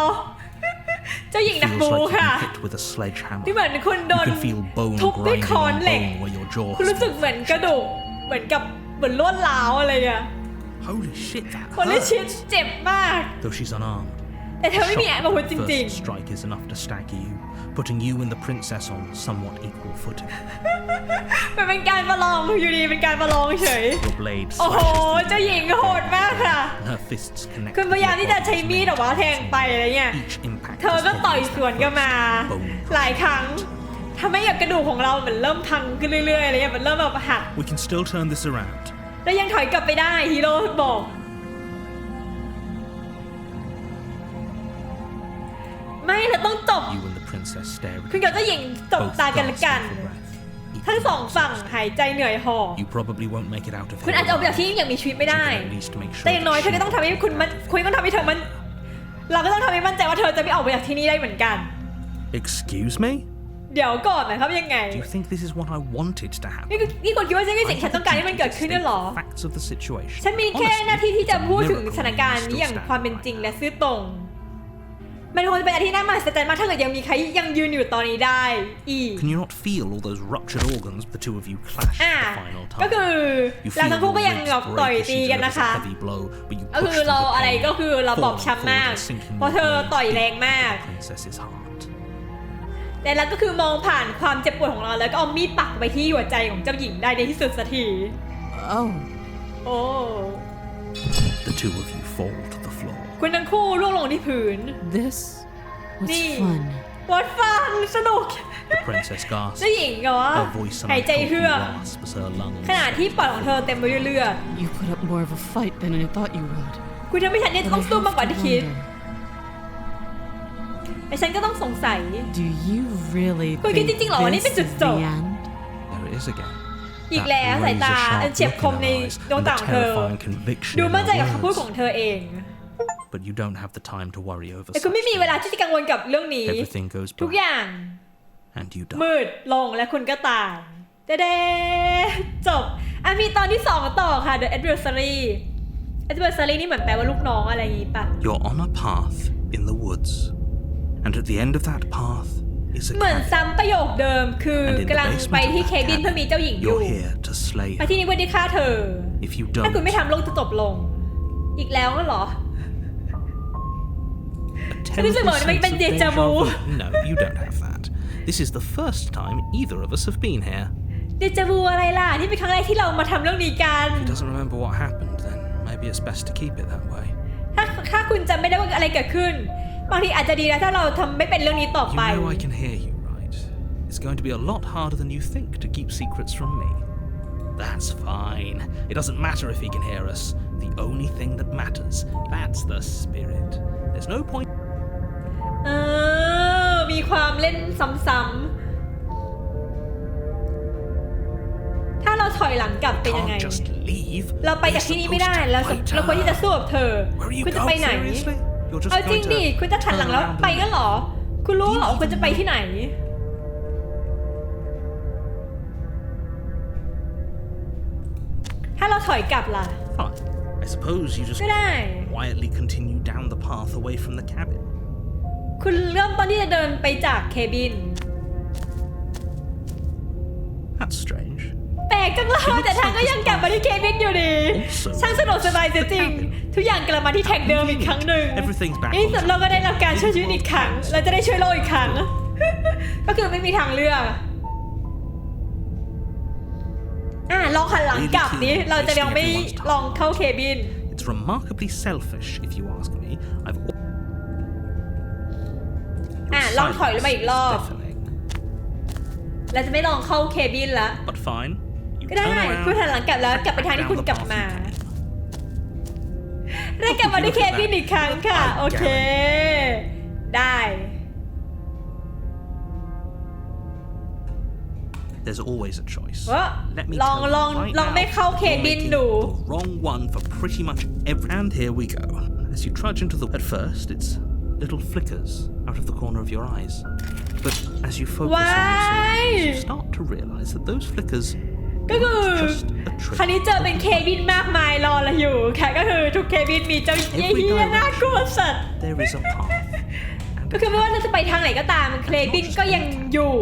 Speaker 1: เจ้าหญิงนัก
Speaker 2: Feels
Speaker 1: บู
Speaker 2: like you've
Speaker 1: ค่ะ
Speaker 2: been hit with a sledgehammer.
Speaker 1: ที่เหมือนคุณโด
Speaker 2: You
Speaker 1: น
Speaker 2: can feel bone
Speaker 1: ทุบด้วย
Speaker 2: grinding
Speaker 1: ค้อน
Speaker 2: on
Speaker 1: เหล็ก
Speaker 2: bone where your jaw
Speaker 1: คุณ
Speaker 2: has
Speaker 1: รู้สึก
Speaker 2: been
Speaker 1: เหมือนกระดูก เหมือนกับเหมือนลวดร้าวอะไรอะ
Speaker 2: Holy shit, that
Speaker 1: คนที่ชิด
Speaker 2: hurts.
Speaker 1: เจ็บมาก
Speaker 2: Though she's unarmed.
Speaker 1: แต่เธอไม่มี
Speaker 2: Shot
Speaker 1: อาวุธจ
Speaker 2: with
Speaker 1: ริง
Speaker 2: first strike is enough to stagger you, putting you and the princess on somewhat equal footing.
Speaker 1: ๆมันเป็นการประลองอยู่ดีเป็นการประลองเฉย
Speaker 2: Your blade
Speaker 1: โอ้โห
Speaker 2: slashes
Speaker 1: เจ้าหญิงโหดมากค่ะ
Speaker 2: and her fists connect.
Speaker 1: คุณพยายามที่จะใช้มีดแต่ว่าแทงไปอะไรเงี้ย
Speaker 2: Each impact
Speaker 1: เธอ
Speaker 2: is
Speaker 1: ก็
Speaker 2: heavy
Speaker 1: ต่อย
Speaker 2: as
Speaker 1: สวน
Speaker 2: that
Speaker 1: กันมา
Speaker 2: first bone
Speaker 1: หลายครั้งทำให้กับกระดูกของเราเหมือนเริ่มพังขึ้นเรื่อยๆอะไรเงี้ยมันเริ่มแบบหัก
Speaker 2: We can still turn this around.
Speaker 1: แล้วยังถอยกลับไปได้ฮีโร่บอก ไม่เราต้องจบ
Speaker 2: You and the princess stare at
Speaker 1: คุณกับเจ้าหญิงจบ
Speaker 2: both
Speaker 1: ตากันละ
Speaker 2: gasping
Speaker 1: กัน
Speaker 2: for breath.
Speaker 1: ทั้งสองฝั่งหายใจเหนื่อยหอบ
Speaker 2: You probably won't make it out of
Speaker 1: คุณ
Speaker 2: here
Speaker 1: อาจจะออกไปจากที่
Speaker 2: alive,
Speaker 1: นี่อย่างมีชีวิตไม่
Speaker 2: but you
Speaker 1: ได้
Speaker 2: can at least make sure
Speaker 1: แต่อย่างน้อย
Speaker 2: that
Speaker 1: เธอก็ต้องทำให้คุณมันคุณต้องทำให้เธอมัน เราก็ต้องทำให้มั่นใจว่าเธอจะไม่ออกไปจากที่นี่ได้เหมือนกัน
Speaker 2: Excuse me?
Speaker 1: เดี๋ยวก่อนนะครับยังไง
Speaker 2: Do you think this is what I wanted to happen?
Speaker 1: นี่คือนี่คุณคิดว่านี่คือสิ่งที่ฉันต้องการให้มันเกิดขึ้นด้วยเหรอ
Speaker 2: Facts of the situation.
Speaker 1: ฉันมีแค่หน้าที่ที่จะ
Speaker 2: Honestly,
Speaker 1: พูด
Speaker 2: it's a
Speaker 1: ถึง
Speaker 2: miracle
Speaker 1: สถานการณ์
Speaker 2: you
Speaker 1: นี้
Speaker 2: still
Speaker 1: อย่าง
Speaker 2: stand
Speaker 1: ความเป็น
Speaker 2: right
Speaker 1: จริง
Speaker 2: now.
Speaker 1: และซื่อตรง มันคงจะเป็นอะไรที่น่ามหัศจรมากถ้าเกิดยังมีใครยังยืนอยู่ตอนนี้ได้อีก
Speaker 2: Can you not feel all those ruptured organs the two of you
Speaker 1: clash
Speaker 2: the final time?
Speaker 1: ก็คือเราทั้งคู่ก็ยังแบบต่อยตีกันนะคะ ก็คือเราอะไรก็คือเราบอบช้ำมาก เพราะเธอต่อยแรงมากแต่แล้วก็คือมองผ่านความเจ็บปวดของเราแล้วก็เอามีดปักไปที่หัวใจของเจ้าหญิงได้ในที่สุดสักที
Speaker 3: Oh.
Speaker 1: โอ้
Speaker 2: The two of you fall to
Speaker 1: คุณทั้งคู่ร่วงลงที่พื้น
Speaker 3: this was
Speaker 1: Nee.
Speaker 3: fun.
Speaker 1: วัดฟังสนุก
Speaker 2: The princess gasps.
Speaker 1: เจ้าหญิงก็ว่า
Speaker 2: Her voice
Speaker 1: หายใจ
Speaker 2: unhealthy
Speaker 1: เฮือก
Speaker 2: rasp as her lungs.
Speaker 1: ขณะที่ปอดของเธอเต็มไปด้วยเลือด
Speaker 3: You put up more of a fight than I thought you would.
Speaker 1: คุณทำให้ฉันเนี่ยจะ
Speaker 3: But
Speaker 1: ต้อง
Speaker 3: I
Speaker 1: สู้มากกว่า
Speaker 3: have
Speaker 1: ที่
Speaker 3: to
Speaker 1: คิด
Speaker 3: wonder,
Speaker 1: แต่ฉันก็ต้องสงสัย
Speaker 3: do you really
Speaker 1: Kung
Speaker 3: think
Speaker 1: titingnan mo,
Speaker 3: this
Speaker 1: ano
Speaker 3: is
Speaker 1: yung gusto?
Speaker 3: the end?
Speaker 2: There it is again.
Speaker 1: อีก
Speaker 2: That
Speaker 1: แล้วสายตา
Speaker 2: razor-sharp
Speaker 1: อันเฉียบ
Speaker 2: look
Speaker 1: ค
Speaker 2: in
Speaker 1: ม
Speaker 2: her
Speaker 1: ใน
Speaker 2: eyes
Speaker 1: ดวง
Speaker 2: and
Speaker 1: ตา
Speaker 2: the
Speaker 1: ของเธอ
Speaker 2: terrifying conviction
Speaker 1: ดู
Speaker 2: in
Speaker 1: มั่นใจ
Speaker 2: her
Speaker 1: กับคำพูด
Speaker 2: words.
Speaker 1: ของเธอเอง
Speaker 2: But you don't have the time to worry over
Speaker 1: แต่คุณ
Speaker 2: such
Speaker 1: ไม่มีเวลา
Speaker 2: things.
Speaker 1: ที่จะกังวลกับเรื่องนี้
Speaker 2: Everything goes
Speaker 1: ทุก
Speaker 2: black
Speaker 1: อย่าง
Speaker 2: and you die.
Speaker 1: มืดลงและคุณก็ตายเด้ๆจบอะมีตอนที่สองต่อค่ะ The Adversary Adversary นี่เหมือนแปลว่าลูกน้องอะไรอย่างงี้ปะ
Speaker 2: You're on a path in the woods, and at the end of that path is a
Speaker 1: เหมือน
Speaker 2: cabin.
Speaker 1: ซ้ำประโยคเดิมคือ
Speaker 2: And in
Speaker 1: กำลั
Speaker 2: the
Speaker 1: งไป
Speaker 2: basement
Speaker 1: ที่
Speaker 2: of
Speaker 1: เค
Speaker 2: that
Speaker 1: บินเพื่อมี
Speaker 2: cabin,
Speaker 1: เจ้าหญิงอยู่
Speaker 2: you're here to slay
Speaker 1: มา
Speaker 2: her.
Speaker 1: ที่นี่เพื่อที่ฆ่าเธอ
Speaker 2: If you
Speaker 1: ถ้า
Speaker 2: don't,
Speaker 1: คุณไม่ทำโลกจะจบลง อีกแล้วเหรอ
Speaker 2: terrible
Speaker 1: มันเป็น
Speaker 2: sense of
Speaker 1: déjà vu.
Speaker 2: No, you don't have that. This is the first time either of us have been here.
Speaker 1: เดจาวูอะไรล่ะ นี่เป็นครั้งแรกที่เรามาทำเรื่องนี้กัน
Speaker 2: If he doesn't remember what happened, then maybe it's best to keep it that way.
Speaker 1: ถ้าถ้าคุณจำไม่ได้ว่าอะไรเกิดขึ้น บางทีอาจจะดีนะถ้าเราทำไม่เป็นเรื่องนี้ต่อ
Speaker 2: You
Speaker 1: ไป
Speaker 2: know I can hear you, right? It's going to be a lot harder than you think to keep secrets from me. That's fine. It doesn't matter if he can hear us. The only thing that matters, that's the spirit. There's no point
Speaker 1: เออ มีความเล่นซ้ำๆ ถ้าเราถอยหลังกลับเป็นยังไง
Speaker 2: can't just leave.
Speaker 1: เราไป
Speaker 2: We're
Speaker 1: จากที่นี่ไม่ได้
Speaker 2: supposed to
Speaker 1: เรา
Speaker 2: fight
Speaker 1: เราควรที่จะ
Speaker 2: her.
Speaker 1: สู้กับเธอ
Speaker 2: Where are you
Speaker 1: คุณจะ
Speaker 2: going?
Speaker 1: ไปไหน
Speaker 2: Seriously? You're just
Speaker 1: เอาจริง
Speaker 2: going
Speaker 1: ดิ
Speaker 2: to
Speaker 1: คุณจะหันหลังแล้ว
Speaker 2: turn around
Speaker 1: ไป
Speaker 2: and
Speaker 1: ก็เหรอ คุณรู้เหรอ
Speaker 2: Do you
Speaker 1: คุณจะไป
Speaker 2: even
Speaker 1: ที่ไหนถ้าเราถอยกลับล่ะ
Speaker 2: Fine. I suppose you just
Speaker 1: ก็ได้
Speaker 2: quietly continue down the path away from the cabin.
Speaker 1: คุณเริ่มต้นที่จะเดินไปจากเคบิน
Speaker 2: That's strange.
Speaker 1: แปลกจังเลยแต่ทางก็ยังกลับมาที่เคบินอยู่ดี
Speaker 2: Also,
Speaker 1: ช่างสะดวกสบายเสียจริง ทุกอย่างกลับมาที่แท็กเดิมอีกครั้งหนึ่ง
Speaker 2: Everything's back
Speaker 1: ในที่สุด
Speaker 2: on
Speaker 1: เราก็ได้รับการช่วยชีวิตอีกครั้งเราจะได้ช่วยโลกอีกครั้ง ก็คือไม่มีทางเลือกอะลองหันหลังกลับนี้เราจะยังไม่ลองเข้าเคบิน
Speaker 2: It's remarkably selfish, if you ask me. I've. Al-
Speaker 1: อะ
Speaker 2: Your
Speaker 1: ลองถอยลงมาอีกรอบ
Speaker 2: silence is deafening.
Speaker 1: เราจะไม่ลองเข้าเคบินละ
Speaker 2: But fine. You
Speaker 1: ก็ได้
Speaker 2: turn around,
Speaker 1: คุณหันหลังกลับแล้ว
Speaker 2: head
Speaker 1: กลับไป
Speaker 2: back
Speaker 1: ทางที่
Speaker 2: down
Speaker 1: คุณ
Speaker 2: the
Speaker 1: กลับ
Speaker 2: path
Speaker 1: มา
Speaker 2: you came.
Speaker 1: ได้กลับมาที่เคบินอีกครั้งค่ะ
Speaker 2: I
Speaker 1: โอเค ได้
Speaker 2: There's always a choice.
Speaker 1: What?
Speaker 2: Let me
Speaker 1: Long-
Speaker 2: tell you
Speaker 1: long-
Speaker 2: right
Speaker 1: long
Speaker 2: now,
Speaker 1: ไม่เข้า
Speaker 2: you're
Speaker 1: เคบิน
Speaker 2: making
Speaker 1: ดู
Speaker 2: the wrong one for pretty much every. And here we go. As you trudge into the. At first, it's little flickers out of the corner of your eyes. But as you focus
Speaker 1: Why?
Speaker 2: on this, you start to realize that those flickers
Speaker 1: ก็คือ
Speaker 2: just a
Speaker 1: คราว
Speaker 2: trick.
Speaker 1: นี้เจอเป็นเคบินมากมายรอเราอยู่ค่ะก็คือทุกเคบินมีเจ้าเยี่ยๆน่ากลัวสัตว์
Speaker 2: There is a path. And
Speaker 1: ก็คือไม่ว่าเราจะไปทางไหนก็ตามเคบินก็ยังอยู่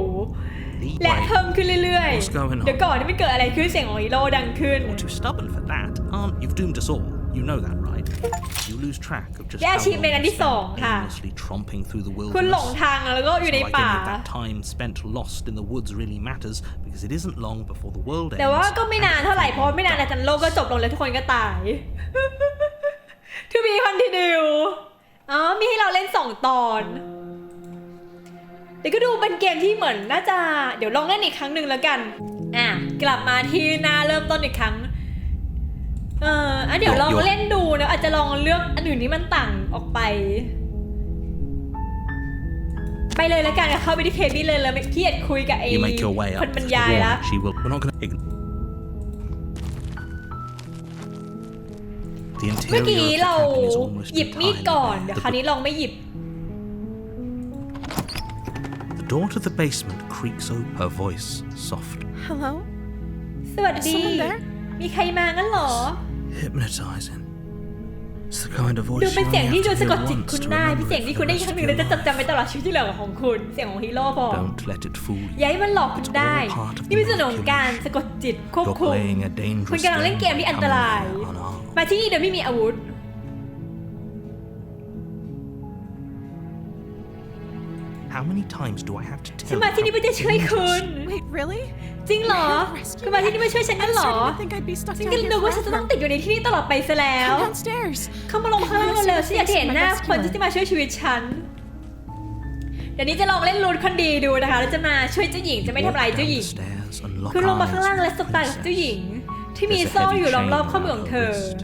Speaker 2: lead
Speaker 1: และ
Speaker 2: way.
Speaker 1: เพิ่มขึ้นเรื่อย
Speaker 2: What's going on?
Speaker 1: ๆ เดี๋ยวก่อนที่มันเกิดอะไรขึ้นเสียงของฮีโร่ดังขึ้น
Speaker 2: You're too stubborn for that, aren't You've doomed us all. You know that, right? You lose track of just
Speaker 1: และ
Speaker 2: how
Speaker 1: อาชีพ
Speaker 2: long
Speaker 1: เป็นอัน
Speaker 2: you
Speaker 1: ที่สอง
Speaker 2: spend
Speaker 1: ค่ะ
Speaker 2: aimlessly tromping through the
Speaker 1: คุณหลง
Speaker 2: wilderness.
Speaker 1: ทางแล้วก็อยู่ใน
Speaker 2: So like
Speaker 1: ป่า
Speaker 2: any of that time spent lost in the woods really matters because it isn't long before the world ends.
Speaker 1: แต่ว่าก็ไม่นานเท่าไหร่เพราะไม่นานอาจารย์โลกก็จบลงแล้วทุกคนก็ตาย To be continue อ๋อ มีให้เราเล่นสองตอนเดี๋ยวก็ดูเป็นเกมที่เหมือนน่าจะ เดี๋ยวลองเล่นอีกครั้งหนึ่งแล้วกัน อะ กลับมาที่หน้าเริ่มต้นอีกครั้ง เอออะเดี๋ยวลองเล่นดูนะอาจจะลองเลือกอันอื่นที่มันต่างออกไป ไปเลยแล้วกันเข้าไปที่เคบินเลยแล้วไม่เครียดคุยกับไอ้
Speaker 2: You make your way
Speaker 1: ค
Speaker 2: up
Speaker 1: น
Speaker 2: to
Speaker 1: บรร
Speaker 2: the
Speaker 1: ยายแล้ว
Speaker 2: wall. She will. We're not going to. The
Speaker 1: เมื่อ
Speaker 2: interior
Speaker 1: กี้
Speaker 2: of the
Speaker 1: เรา
Speaker 2: cabin is almost
Speaker 1: หยิบมีด
Speaker 2: entirely
Speaker 1: ก่อน
Speaker 2: bare.
Speaker 1: เดี๋ยว
Speaker 2: The
Speaker 1: คราวนี้ลองไม่หยิบ
Speaker 2: The door to the basement creaks open, her voice soft,
Speaker 3: Hello?
Speaker 1: สวัสดี
Speaker 3: Someone there?
Speaker 1: มีใครมางั้นเหรอ
Speaker 2: hypnotizing. It's the kind of
Speaker 1: ดู
Speaker 2: voice
Speaker 1: เป็น
Speaker 2: you
Speaker 1: เสียง
Speaker 2: only
Speaker 1: ที่
Speaker 2: have
Speaker 1: ดู
Speaker 2: to
Speaker 1: สะก
Speaker 2: hear
Speaker 1: ดจิต
Speaker 2: once
Speaker 1: คุณ
Speaker 2: to
Speaker 1: ได้
Speaker 2: remember
Speaker 1: เป็นเสียง
Speaker 2: it
Speaker 1: ที่
Speaker 2: for
Speaker 1: คุณ
Speaker 2: the
Speaker 1: ได้
Speaker 2: rest
Speaker 1: ครั้ง
Speaker 2: of
Speaker 1: หนึ่ง
Speaker 2: your
Speaker 1: แล้วจะ
Speaker 2: life.
Speaker 1: จำจำไปตลอดชีวิตที่เหลือของคุณ เสียงของฮีโร่บอก
Speaker 2: Don't let it fool you.
Speaker 1: อย่าให้มันหลอกคุณได้ นี่เป็นส่วนของการสะกดจิตควบ
Speaker 2: You're
Speaker 1: คุม
Speaker 2: playing a
Speaker 1: คุณ
Speaker 2: dangerous
Speaker 1: กำลังเล่น
Speaker 2: game
Speaker 1: เกมที่อันต
Speaker 2: coming
Speaker 1: ราย
Speaker 2: on our
Speaker 1: มาที่นี่โดยไม่มีอาวุธ
Speaker 2: How many times do I have to
Speaker 1: ฉัน
Speaker 2: tell
Speaker 1: มา
Speaker 2: you
Speaker 1: ที่นี่
Speaker 2: how
Speaker 1: เพื่อจะช่วยคุณ
Speaker 2: dangerous-
Speaker 3: Wait, really?
Speaker 1: จริงเหรอ
Speaker 3: You're here to rescue
Speaker 1: คุณมาที่นี่
Speaker 3: me?
Speaker 1: มาช่วยฉัน
Speaker 3: I'm
Speaker 1: นั่นเหรอ
Speaker 3: starting to think I'd be stuck
Speaker 1: ฉัน
Speaker 3: down
Speaker 1: ก็
Speaker 3: here
Speaker 1: นึกว่าฉันจะต้อง
Speaker 3: forever.
Speaker 1: ติดอยู่ในที่นี่ตลอดไปซะแล้ว
Speaker 3: Come downstairs.
Speaker 1: เข้ามาลงข้างล่างเร็วๆฉันอยากจะเห็นหน้าคนที่จะมาช่วยชีวิตฉัน เดี๋ยวนี้จะลองเล่นรูนคนดีดูนะคะ แล้วจะมาช่วยเจ้าหญิงจะไม่ทำลายเจ้าหญิง
Speaker 2: Walk down the stairs and lock
Speaker 1: คือลงมาข้างล่าง
Speaker 2: eyes
Speaker 1: และ
Speaker 2: with
Speaker 1: ส
Speaker 2: the
Speaker 1: บตากับเจ้าหญิง
Speaker 2: princess.
Speaker 1: ที่มี
Speaker 2: There's a
Speaker 1: โซ่
Speaker 2: heavy
Speaker 1: อยู่ล้อม
Speaker 2: chain
Speaker 1: รอบข้อมือ
Speaker 2: around
Speaker 1: ของ
Speaker 2: her
Speaker 1: เธอ
Speaker 2: wrist.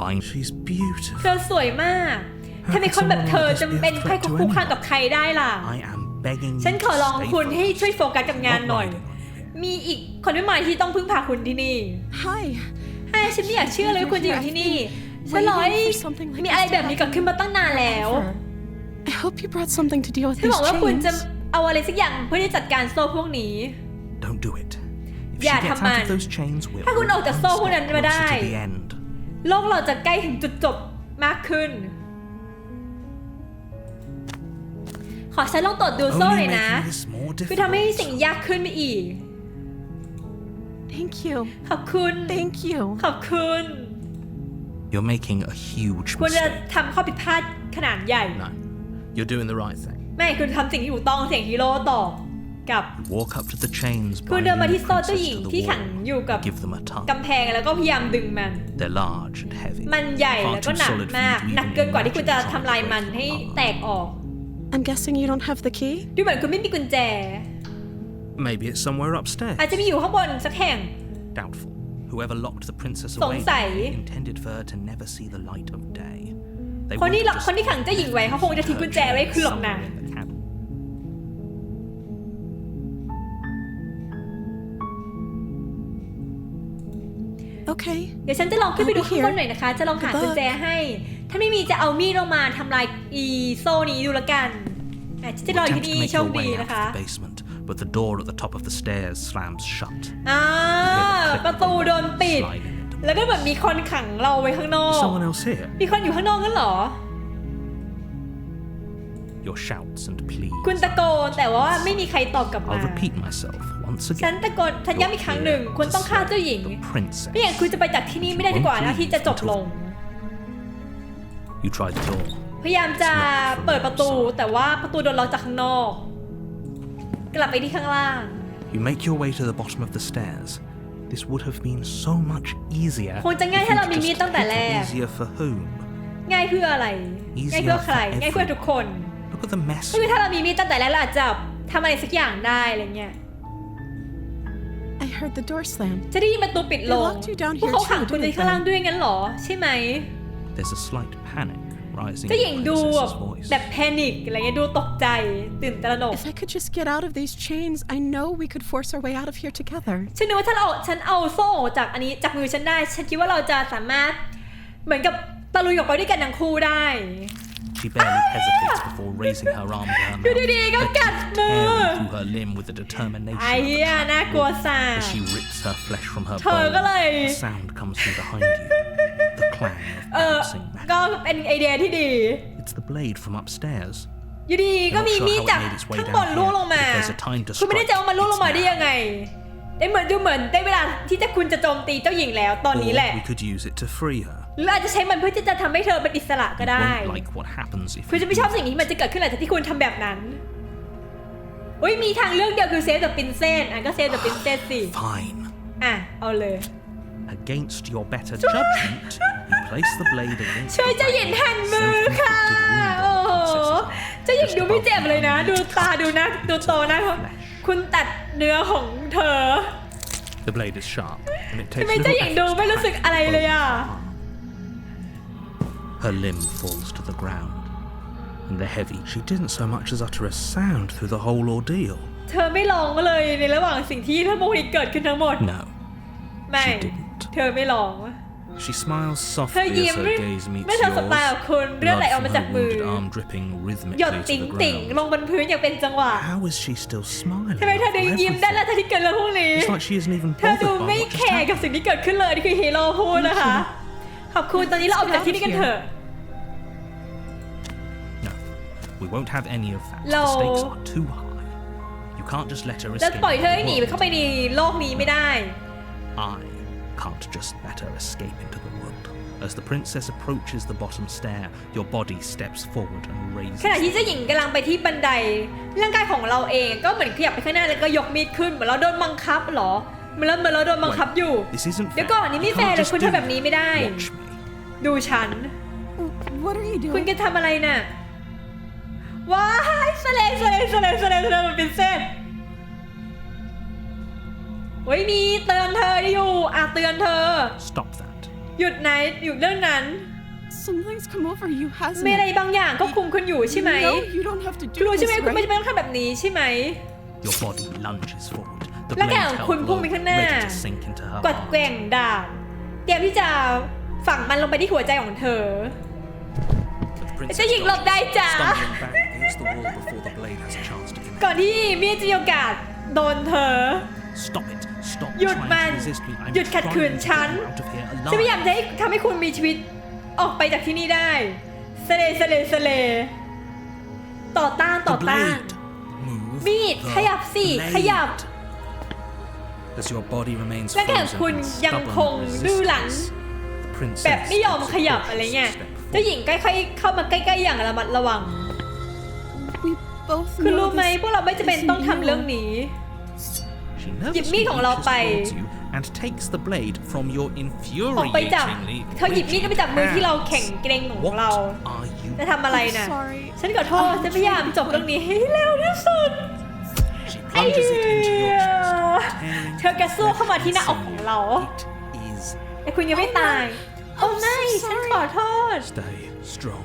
Speaker 2: Bind- She's beautiful.
Speaker 1: เธอสวยมากถ้ามีคนแบบเธอจะเป็นใครคู่ข้างกับใครได้ล่ะ
Speaker 2: I am begging
Speaker 1: ฉัน
Speaker 2: you
Speaker 1: ขอ
Speaker 2: to
Speaker 1: ร้อง
Speaker 2: stay
Speaker 1: คุณให้
Speaker 2: focused.
Speaker 1: ช่วยโฟกัสกับงาน
Speaker 2: Not
Speaker 1: หน่อย
Speaker 2: riding on you.
Speaker 1: มีอีกคนไม่มาที่ต้องพึ่งพาคุณที่นี่
Speaker 3: Hi.
Speaker 1: ใช่ฉันไม่อยากเชื่อเลยว่าคุณจะอยู่ที่นี่ฉันรอให้
Speaker 3: Waiting for something like
Speaker 1: มี
Speaker 3: this
Speaker 1: อะไร
Speaker 3: to
Speaker 1: แบบนี้เกิดขึ้นมาตั้งนานแล้ว
Speaker 3: Forever. I hope you brought something to deal with
Speaker 1: ฉัน
Speaker 3: these
Speaker 1: บอกว่าคุณจะ
Speaker 3: chains.
Speaker 1: เอาอะไรสักอย่างเพื่อที่จะจัดการโซ่พวกนี้
Speaker 2: Don't do it. If she
Speaker 1: อย่า
Speaker 2: gets
Speaker 1: ทำมัน
Speaker 2: out of those chains, we're
Speaker 1: ถ้าคุณออกจากโซ่พวกนั้นมาได้
Speaker 2: closer to the end.
Speaker 1: โลกเราจะใกล้ถึงจุดจบมากขึ้น ขอฉันลองตรวจดูโซ่ห
Speaker 2: Only
Speaker 1: น่อยนะ
Speaker 2: making this more
Speaker 1: คือทำให้
Speaker 2: difficult.
Speaker 1: สิ่งยากขึ้นไปอีก
Speaker 3: Thank you.
Speaker 1: ขอบคุณ
Speaker 3: Thank you.
Speaker 1: ขอบคุณ
Speaker 2: You're making a huge
Speaker 1: คุณจะ
Speaker 2: mistake.
Speaker 1: ทำข้อผิดพลาดขนาดใหญ่
Speaker 2: No, you're doing the right thing.
Speaker 1: ไม่คุณทำสิ่งที่ถูกต้องเสียงฮีโร่ตอบกับ
Speaker 2: Walk up to the chains
Speaker 1: คุณ
Speaker 2: binding
Speaker 1: เดินมา
Speaker 2: the
Speaker 1: ที่โซ่เจ้าหญิง
Speaker 2: princess to
Speaker 1: ที่
Speaker 2: the
Speaker 1: ขัง
Speaker 2: wall.
Speaker 1: อยู่กับ
Speaker 2: Give them a tug.
Speaker 1: กำแพงแล้วก็พยายามดึงมัน
Speaker 2: They're large and heavy.
Speaker 1: มันใหญ่แล้วก็หนัก
Speaker 2: Far too solid for
Speaker 1: มาก
Speaker 2: you to
Speaker 1: หนัก
Speaker 2: even
Speaker 1: เกินกว่าที่คุณจะ
Speaker 2: imagine
Speaker 1: ทำลายมัน
Speaker 2: trying to
Speaker 1: ให้
Speaker 2: break them
Speaker 1: แตก
Speaker 2: apart.
Speaker 1: ออก
Speaker 3: I'm guessing you don't have the key?
Speaker 1: ดูเหมือนคุณไม่มีกุญแจ
Speaker 2: Maybe it's somewhere upstairs.
Speaker 1: อาจจะมีอยู่ข้างบนสักแห่ง
Speaker 2: Doubtful. Whoever locked the princess
Speaker 1: สง
Speaker 2: away
Speaker 1: สัย
Speaker 2: intended for her to never see the light of day. They
Speaker 1: คนที่
Speaker 2: wouldn't have
Speaker 1: คนที่ขังเจ้าหญิงไว้เขาคงจะทิ้งกุญแจไว้ให้คุณหรอกนะ
Speaker 2: somewhere in the cabin.
Speaker 3: Okay.
Speaker 1: เดี๋ยวฉันจะลองขึ้นไปดูข้างบนหน่อยนะคะ จะลองหา
Speaker 3: Good luck
Speaker 1: กุญแจให้ ถ้าไม่มีจะเอามีดลงมาทำลายอีโซ่นี้ดูละกันอะฉันจะรออยู่
Speaker 2: Attempt
Speaker 1: ที่
Speaker 2: to
Speaker 1: นี่
Speaker 2: make
Speaker 1: โช
Speaker 2: your
Speaker 1: คดี
Speaker 2: way out
Speaker 1: นะคะ
Speaker 2: of the basement, but the door at the top of the stairs slams shut.
Speaker 1: อ่า ประตูโดนปิด
Speaker 2: Sliding into
Speaker 1: แล้วก็แบบมีคนขังเราไว้ข้างนอก
Speaker 2: Someone else here?
Speaker 1: มีคนอยู่ข้างนอกกันเหรอ
Speaker 2: Your shouts and pleas.
Speaker 1: คุณตะโกนแต่ว่าไม่มีใครตอบกลับมา
Speaker 2: I'll repeat myself once
Speaker 1: ฉัน
Speaker 2: again.
Speaker 1: ตะโกนฉันย้ำอีกครั้งหนึ่ง คุณต้องฆ่าเจ้าหญิง
Speaker 2: The princess.
Speaker 1: ไม่อย่างคุณจะไปจากที่นี่ไม่ได้ดีกว่านะที่จะจบลง
Speaker 2: You tried the door.
Speaker 1: พยายามจะเปิดประตูแต่ว่าประตูโดนล็อกจากข้างนอก กลับไปที่ข้างล่าง
Speaker 2: You make your way to the bottom of the stairs. This would have been so much easier.
Speaker 1: คงจะง่าย
Speaker 2: if
Speaker 1: ถ้า
Speaker 2: you'd
Speaker 1: เรามีมีด
Speaker 2: just
Speaker 1: ตั้งแต่
Speaker 2: picked
Speaker 1: แรก
Speaker 2: Easier for whom?
Speaker 1: ง่ายเพื่ออะไร
Speaker 2: Easier
Speaker 1: ง่ายเพื่อใคร
Speaker 2: for
Speaker 1: ง่ายเพื่อทุกคน
Speaker 2: Look at the mess.
Speaker 1: ก็คือถ้าเรามีมีดตั้งแต่แรกเราอาจจะทำอะไรสักอย่างได้อะไรเงี้ย
Speaker 3: I heard the door slam.
Speaker 1: จะได้ยินประตูปิดล
Speaker 3: They
Speaker 1: ง
Speaker 3: locked you down
Speaker 1: พวก
Speaker 3: here
Speaker 1: เขาขัง
Speaker 3: too,
Speaker 1: คุณใน
Speaker 3: didn't
Speaker 1: ข้างล่าง
Speaker 3: they?
Speaker 1: ด้วยงั้นเหรอ ใช่ไหม
Speaker 2: There's a slight panic rising
Speaker 1: เจ้าหญิง
Speaker 2: in the
Speaker 1: ดูแบบ
Speaker 2: princess's voice.
Speaker 1: แบบแพนิคอะไรเงี้ยดูตกใจตื่นตระหนก
Speaker 3: If I could just get out of these chains, I know we could force our way out of here together.
Speaker 1: ฉันนึกว่าถ้าเราฉันเอาโซ่ออกจากอันนี้จากมือฉันได้ ฉันคิดว่าเราจะสามารถเหมือนกับตะลุยออกไปด้วยกันทั้งคู่ได้
Speaker 2: She barely hesitates before raising her arm to her
Speaker 1: อยู่
Speaker 2: mouth,
Speaker 1: ดีๆก็
Speaker 2: her
Speaker 1: กัด
Speaker 2: teeth
Speaker 1: มือ
Speaker 2: tearing through her limb with the determination
Speaker 1: ไอ้
Speaker 2: of a
Speaker 1: เหี้ย
Speaker 2: trap
Speaker 1: น่ากลัวสัส
Speaker 2: As she rips her flesh from her
Speaker 1: เธอก็เลย
Speaker 2: bone, a sound comes from behind you. The clang
Speaker 1: เอ
Speaker 2: of
Speaker 1: อ
Speaker 2: bouncing
Speaker 1: ก็
Speaker 2: metal.
Speaker 1: เป็นไอเดียที่ดี
Speaker 2: It's the blade from upstairs.
Speaker 1: อยู่ดีก็มีมีดจากข้างบนล่วงลงมา คุณไม่ได้จะเอามันล่วงลงมาได้ยังไงได้เหมือนดูเหมือนได้เวลาที่จะคุณจะโจมตีเจ้าหญิงแล้วตอน
Speaker 2: Or
Speaker 1: นี้แหละ
Speaker 2: we could use it to free her.
Speaker 1: หรืออาจจะใช้มันเพื่อที่จะทำให้เธอเป็นอิสระก็
Speaker 2: You
Speaker 1: ได้
Speaker 2: won't like what happens if
Speaker 1: คุณ
Speaker 2: you
Speaker 1: จะไม่ชอบ
Speaker 2: do
Speaker 1: สิ่งที่มันจะเกิดขึ้นหลังจากที่คุณทำแบบนั้นอุ้ยมีทางเลือกเดียวคือเซฟ t ะ e ินเซนอะก็เซฟ t ะ e ินเซนสิ
Speaker 2: Fine.
Speaker 1: อะเอาเลย
Speaker 2: Against your better judgment, you place the blade against
Speaker 1: ช่วย
Speaker 2: the
Speaker 1: เจ้าหญิง
Speaker 2: back
Speaker 1: หัน
Speaker 2: of
Speaker 1: มื
Speaker 2: the
Speaker 1: อค่ะ
Speaker 2: self-inflicted wound
Speaker 1: โอ้
Speaker 2: on
Speaker 1: โห
Speaker 2: the princess's
Speaker 1: เจ้าหญิง
Speaker 2: just
Speaker 1: ดูไม่
Speaker 2: above
Speaker 1: เจ็บเลยนะ
Speaker 2: the
Speaker 1: ดูตา
Speaker 2: flesh.
Speaker 1: ดูนะดูโตนะ คุณตัดเนื้อของเธอ
Speaker 2: The blade is sharp, and it
Speaker 1: ทำ
Speaker 2: takes
Speaker 1: ไมเจ้า
Speaker 2: little
Speaker 1: หญิงดู
Speaker 2: effort
Speaker 1: ไม่
Speaker 2: to
Speaker 1: รู้สึก
Speaker 2: crack
Speaker 1: อะไร
Speaker 2: the
Speaker 1: เลยอะ
Speaker 2: bone. Her limb falls to the ground, and the heavy. She didn't so much as utter a sound through the whole ordeal.
Speaker 1: เธอไม่ร้องเลยในระหว่างสิ่งที่ทั้งหมดที่เกิดขึ้นทั้งหมด
Speaker 2: No,
Speaker 1: ไม่
Speaker 2: she didn't.
Speaker 1: เธอไม่ร้อง
Speaker 2: She smiles
Speaker 1: เธอ
Speaker 2: softly
Speaker 1: ยิ้ม
Speaker 2: as her gaze meets
Speaker 1: ไม่ทันสบตา
Speaker 2: yours.
Speaker 1: กับคุณเลือดไหล
Speaker 2: Blood
Speaker 1: ออก
Speaker 2: from
Speaker 1: มาจาก
Speaker 2: her
Speaker 1: มือ
Speaker 2: wounded arm dripping
Speaker 1: หยด
Speaker 2: rhythmically
Speaker 1: ติ๋ง
Speaker 2: to the
Speaker 1: ติ่ง
Speaker 2: ground.
Speaker 1: ลงบนพื้นอย่างเป็นจังหวะ
Speaker 2: How is she still smiling?
Speaker 1: ทำไมเธอ
Speaker 2: over
Speaker 1: ถึงยิ้มได้แล้ว
Speaker 2: everything?
Speaker 1: ทันที่เกิดเรื่องพวกนี้
Speaker 2: It's like she isn't even
Speaker 1: เธอ
Speaker 2: bothered
Speaker 1: ดู
Speaker 2: by
Speaker 1: ไม่
Speaker 2: what
Speaker 1: แค
Speaker 2: just
Speaker 1: ร์กับ
Speaker 2: happened.
Speaker 1: สิ่งที่เกิดขึ้นเลยนี่คือฮีโร่พูดนะคะ ขอบคุณตอนนี้เราออกจากที่นี่กันเถอะ
Speaker 2: No, we won't have any of that.
Speaker 1: No.
Speaker 2: The stakes are too high. You can't just let her
Speaker 1: จะ
Speaker 2: escape.
Speaker 1: ปล่อยเธอให้
Speaker 2: into
Speaker 1: หนี
Speaker 2: the
Speaker 1: เข้าไปในโลกนี้ไม่ได้
Speaker 2: world. I can't just let her escape into the world. As the princess approaches the bottom stair, your body steps forward and
Speaker 1: ขณะ
Speaker 2: raises.
Speaker 1: ที่เจ้าหญิงกำลังไปที่บันได ร่างกายของเราเองก็เหมือนขยับไปข้างหน้าแล้วก็ยกมีดขึ้นเหมือนเราโดนบังคับเหรอเหมือนเราเหมือนเราโดนบังคับอยู่
Speaker 2: This isn't
Speaker 1: เดี๋ยว
Speaker 2: fair.
Speaker 1: ก่อนนี่ไม่
Speaker 2: You
Speaker 1: แฟร์
Speaker 2: can't
Speaker 1: เลย
Speaker 2: just
Speaker 1: คุณ
Speaker 2: do
Speaker 1: ทำแบบนี้ไม่ได้
Speaker 2: Watch me.
Speaker 1: ดูฉัน
Speaker 3: What are you
Speaker 1: คุณ
Speaker 3: doing?
Speaker 1: จะทำอะไรน่ะว้ายสเลงสเลงสเลงสเลงสเลงมันเป็นเส้น โอ้ยมีเตือนเธออยู่อะเตือนเธอ
Speaker 2: Stop that.
Speaker 1: หยุดไหนหยุดเรื่องนั้น
Speaker 3: Something's come over you, hasn't
Speaker 1: มีอะไร
Speaker 3: it?
Speaker 1: บางอย่างก็คุมคุณอยู่ใช่ไหม
Speaker 3: No, you don't have to
Speaker 1: คุณ
Speaker 3: do
Speaker 1: รู้ใช่
Speaker 3: this,
Speaker 1: ไหมคุณไม่
Speaker 3: right?
Speaker 1: จำเป็นต้องทำแบบนี้ใช่ไหม
Speaker 2: Your body lunges forward. The
Speaker 1: ร่าง
Speaker 2: blade
Speaker 1: กายของ
Speaker 2: held
Speaker 1: คุณพุ่ง
Speaker 2: low,
Speaker 1: ไปข้างหน้า
Speaker 2: ready to sink into her
Speaker 1: กด
Speaker 2: heart.
Speaker 1: แกว่งดาบเตรียมที่จะฝังมันลงไปที่หัวใจของเธอ
Speaker 2: But the princess
Speaker 1: เจ้าหญิงหลบได้จ้ะ
Speaker 2: stumbling back against the wall before the blade has a chance to connect.
Speaker 1: ก่อนที่มีดจะมีโอกาสโดนเธอ
Speaker 2: Stop it. Stop
Speaker 1: หยุด
Speaker 2: trying
Speaker 1: มัน
Speaker 2: to resist me. I'm
Speaker 1: หยุดขัดขืน
Speaker 2: trying to
Speaker 1: ฉัน
Speaker 2: get you out of here
Speaker 1: ฉันพยายาม
Speaker 2: alive.
Speaker 1: จะให้ทำให้คุณมีชีวิตออกไปจากที่นี่ได้สเลสเลสเลต่อต้าน ต่อ
Speaker 2: The
Speaker 1: ต้าน
Speaker 2: blade. Move
Speaker 1: มีด
Speaker 2: the
Speaker 1: ขยับสิ
Speaker 2: blade.
Speaker 1: ขยับ
Speaker 2: As your body remains
Speaker 1: ร่างกายของ
Speaker 2: frozen
Speaker 1: คุณ
Speaker 2: in
Speaker 1: ยังคง
Speaker 2: stubborn
Speaker 1: ดื้อรั้น
Speaker 2: resistance, the princess
Speaker 1: แบบไม่ยอม
Speaker 2: takes a
Speaker 1: ขยับอะไร
Speaker 2: cautious
Speaker 1: เงี้ย
Speaker 2: step
Speaker 1: เจ้าห
Speaker 2: forward.
Speaker 1: ญิงใกล้ๆเข้ามาใกล้ๆอย่างระมัดระวัง
Speaker 3: We both
Speaker 1: คือ
Speaker 3: know
Speaker 1: รู้ไหม
Speaker 3: this
Speaker 1: พวกเราไม่จำเป็น
Speaker 3: isn't
Speaker 1: ต้องทำ
Speaker 3: you.
Speaker 1: เรื่องนี้
Speaker 2: She
Speaker 1: หยิบมีด
Speaker 2: nervously
Speaker 1: ของเรา
Speaker 2: reaches
Speaker 1: ไป
Speaker 2: towards you and takes the blade from your
Speaker 1: ออกไปจาก
Speaker 2: infuriatingly
Speaker 1: เธอหยิบมีดก็ไปจากมือที่เราแข็งเกรงของ
Speaker 2: What
Speaker 1: เรา
Speaker 2: are you
Speaker 1: จะทำอะไร
Speaker 3: I'm
Speaker 1: น่ะ
Speaker 3: sorry.
Speaker 1: ฉันขอโทษ ฉันพยายามจบเรื่องนี้ให้เร็วที่สุด
Speaker 2: She
Speaker 1: ไอ้
Speaker 2: plunges
Speaker 1: เหี้
Speaker 2: it into your
Speaker 1: ย
Speaker 2: chest, tearing
Speaker 1: เธอกระซวกเข้ามาที่หน้าอกของเรา
Speaker 2: It is
Speaker 1: แต่คุณยังไม่ตาย โอ้
Speaker 3: I'm
Speaker 1: ไม่
Speaker 3: so
Speaker 1: ฉัน
Speaker 3: sorry.
Speaker 1: ขอโทษ
Speaker 2: stay strong.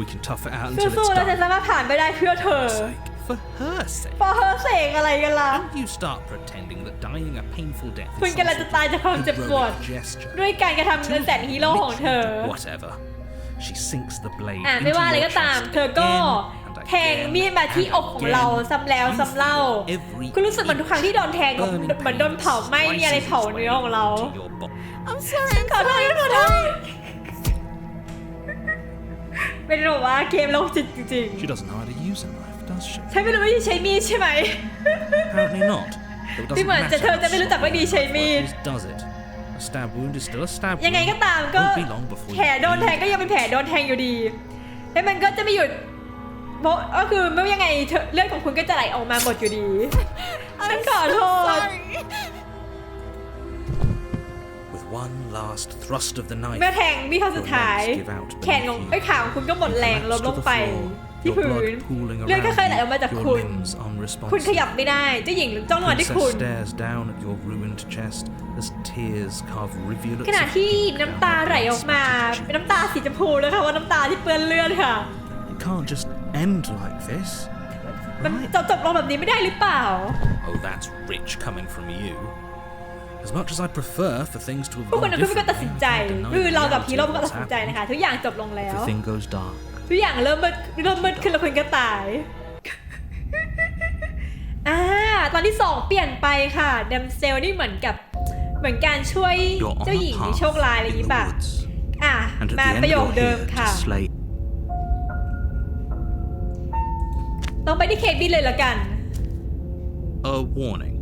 Speaker 2: We can tough it out until
Speaker 1: สู้
Speaker 2: it's
Speaker 1: ๆ เราจะ
Speaker 2: done.
Speaker 1: สามารถผ่านไปได้เพื่อเธอ
Speaker 2: sake. For her sake.
Speaker 1: พอเธอเสกอะไรกันล่ะ
Speaker 2: Don't you start pretending that dying a painful death
Speaker 1: คุณ
Speaker 2: is
Speaker 1: กำลัง
Speaker 2: some
Speaker 1: จะ
Speaker 2: sort
Speaker 1: ตายจากความ
Speaker 2: of
Speaker 1: เจ็บปวด
Speaker 2: heroic gesture.
Speaker 1: ด้วยการกระทำอันแสนฮีโร่ของเธอ
Speaker 2: Whatever. She sinks the blade
Speaker 1: อะ
Speaker 2: into
Speaker 1: ไม่ว่าอะไร
Speaker 2: your
Speaker 1: ก็ตาม
Speaker 2: chest
Speaker 1: เธอก็
Speaker 2: again and
Speaker 1: แทง
Speaker 2: again
Speaker 1: มีดมาที่
Speaker 2: and
Speaker 1: อกของเรา
Speaker 2: again.
Speaker 1: ซ้ำแล้ว
Speaker 2: You
Speaker 1: ซ้ำเล่า
Speaker 2: feel every
Speaker 1: คุณรู้สึกเหมือนทุกครั้งที่โดนแทงก็
Speaker 2: burning
Speaker 1: เหมือนโดน
Speaker 2: pain
Speaker 1: เผาไหม้มีอะไรเผา
Speaker 2: slices its
Speaker 1: เนื้อ
Speaker 2: way
Speaker 1: ของเรา
Speaker 2: into your body.
Speaker 3: I'm sorry.
Speaker 1: ขอโทษขอโทษเป็นแบบว่าเกมโรคจิตจริง
Speaker 2: She doesn't know how to use a knife, does she?
Speaker 1: ๆ ใช้ไม่รู้วิธีใช้มีดใช่ไหม
Speaker 2: Apparently not. Though it
Speaker 1: ที่
Speaker 2: doesn't
Speaker 1: เหมือนจะ
Speaker 2: matter
Speaker 1: เธอ
Speaker 2: how
Speaker 1: จะไม่รู้จักวิธี
Speaker 2: sharp
Speaker 1: ใช้
Speaker 2: or
Speaker 1: มีด
Speaker 2: it is, does it? A stab wound is still a stab
Speaker 1: ยังไง
Speaker 2: wound.
Speaker 1: ก็ตามก็
Speaker 2: Won't be long before
Speaker 1: แผล
Speaker 2: you
Speaker 1: โดนแทง
Speaker 2: bleed.
Speaker 1: ก็ยังเป็นแผลโดนแทงอยู่ดี แล้วมันก็จะไม่หยุดเพราะก็คือไม่ว่ายังไงเธอเลือดของคุณก็จะไหลออกมาหมดอยู่ดี ฉันขอโทษ
Speaker 3: Sorry.
Speaker 2: With one last thrust of the knife,
Speaker 1: เมื่อแทงมีดครั้งสุดท้ายแขนของไอ้ยขาของคุณก็หมดแรงล้มลงไป ที่
Speaker 2: your
Speaker 1: พื้
Speaker 2: blood
Speaker 1: น
Speaker 2: pooling
Speaker 1: เลือด
Speaker 2: around
Speaker 1: ค่อยๆไหลออกมาจาก
Speaker 2: you,
Speaker 1: คุ
Speaker 2: your
Speaker 1: ณ
Speaker 2: limbs
Speaker 1: คุณขยับ
Speaker 2: unresponsive.
Speaker 1: ไม่ได้เจ้าหญิงจ้องมาที่คุณ
Speaker 2: Princess stares down at your ruined chest as tears carve rivulets
Speaker 1: ขณะ
Speaker 2: of
Speaker 1: ที่
Speaker 2: blood
Speaker 1: น้ำตา
Speaker 2: down
Speaker 1: ไหล
Speaker 2: your
Speaker 1: ออกมา
Speaker 2: splattered
Speaker 1: เป็น
Speaker 2: cheek.
Speaker 1: น้ำตาสีชมพูเลยค่ะว่าน้ำตาที่เปื้อนเลือดค่ะ
Speaker 2: It can't just end like this.
Speaker 1: มัน
Speaker 2: Right?
Speaker 1: จบจบลงแบบนี้ไม่ได้หรือเปล่า
Speaker 2: Oh, that's rich coming from you. As much as I prefer for things to have
Speaker 1: พวกคุณ
Speaker 2: gone
Speaker 1: นะเพื่อนก็ตัดสิน
Speaker 2: differently,
Speaker 1: ใจ
Speaker 2: I can't deny
Speaker 1: คือ
Speaker 2: the
Speaker 1: เรากับ
Speaker 2: reality
Speaker 1: ฮีโร่
Speaker 2: of
Speaker 1: ก็ตัด
Speaker 2: what's
Speaker 1: สินใจ
Speaker 2: happened.
Speaker 1: นะคะทุกอย่างจบลงแล้ว
Speaker 2: Everything goes dark,
Speaker 1: ทุกอย่างเริ่มมืดเริ่มมืดขึ้นแล้วคุณก็ตายอ่าตอนที่สองเปลี่ยนไปค่ะเดมเซลนี่เหมือนกับเหมือนการช่วย
Speaker 2: You're on
Speaker 1: เจ้าหญิ
Speaker 2: a
Speaker 1: งที่
Speaker 2: path
Speaker 1: โชคร้ายอะไรอย่าง
Speaker 2: in
Speaker 1: นี้
Speaker 2: the
Speaker 1: ป่ะ
Speaker 2: woods,
Speaker 1: อะ
Speaker 2: and at
Speaker 1: มา
Speaker 2: the end
Speaker 1: ประโยค
Speaker 2: you're
Speaker 1: เดิม
Speaker 2: here
Speaker 1: ค่ะ
Speaker 2: to slay
Speaker 1: ต้องไปที่เคบินเลยละกัน
Speaker 2: a warning.